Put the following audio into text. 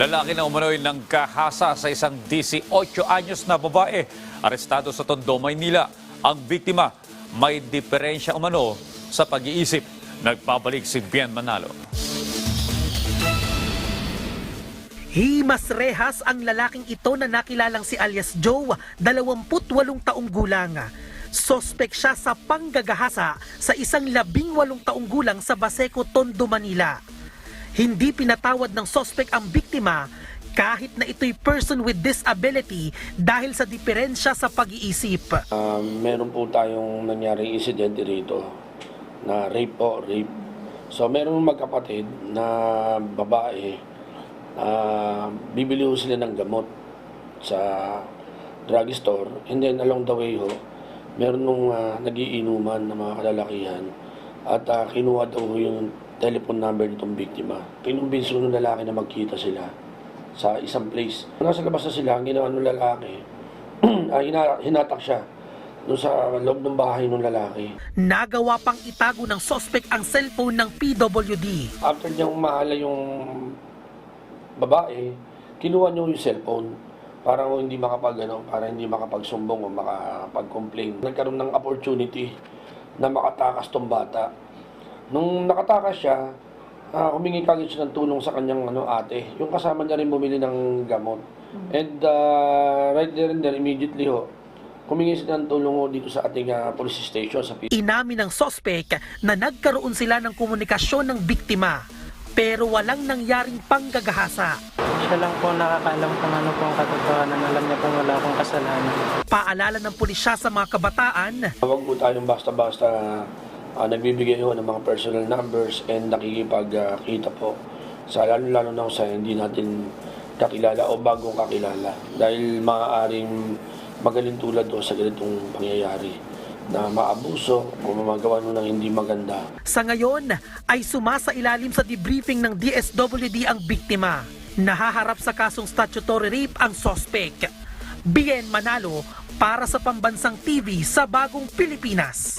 Lalaki na umano'y ng kahasa sa isang 18 anyos na babae. Arestado sa Tondo, Maynila. Ang biktima may diferensya umano sa pag-iisip. Nagpabalik si Bien Manalo. Himas rehas ang lalaking ito na nakilalang si alias Joe, 28 taong gulang. Sospek siya sa panggagahasa sa isang labing walong taong gulang sa Baseco, Tondo, Manila. Hindi pinatawad ng sospek ang biktima kahit na ito'y person with disability dahil sa diferensya sa pag-iisip. Ah, meron po tayong nangyaring insidente rito na rape po, rape. So meron magkapatid na babae, ah, bibili ho sila ng gamot sa drugstore and then along the way ho, meron nung ah, nagiinuman ng mga kalalakihan at ah, kinuha daw yung telephone number nitong biktima. Kinumbinso ng lalaki na magkita sila sa isang place. Nasa labas na sila, ang ginawa ng lalaki, ay hina- hinatak siya doon sa loob ng bahay ng lalaki. Nagawa pang itago ng sospek ang cellphone ng PWD. After niyang mahala yung babae, kinuha niyo yung cellphone para hindi makapag ano, para hindi makapagsumbong o makapag-complain. Nagkaroon ng opportunity na makatakas tong bata. Nung nakatakas siya, ah, humingi kagad siya ng tulong sa kanyang ano, ate. Yung kasama niya rin bumili ng gamot. And ah, right there and then, immediately ho, humingi siya ng tulong ho dito sa ating ah, police station sa Inamin ng sospek na nagkaroon sila ng komunikasyon ng biktima pero walang nangyaring panggagahasa. Siya lang po nakakaalam kung ano po ang katotohanan. Alam niya pong wala akong kasalanan. Paalala ng pulisya sa mga kabataan, Huwag po tayong basta-basta ah, nagbibigay ho ng mga personal numbers and nakikipagkita po sa lalo-lalo na sa hindi natin kakilala o bagong kakilala. Dahil maaaring magaling tulad do sa ganitong pangyayari na maabuso o mamagawa mo ng hindi maganda. sa ngayon ay sumasa ilalim sa debriefing ng DSWD ang biktima. Nahaharap sa kasong statutory rape ang sospek. Bien Manalo para sa Pambansang TV sa Bagong Pilipinas.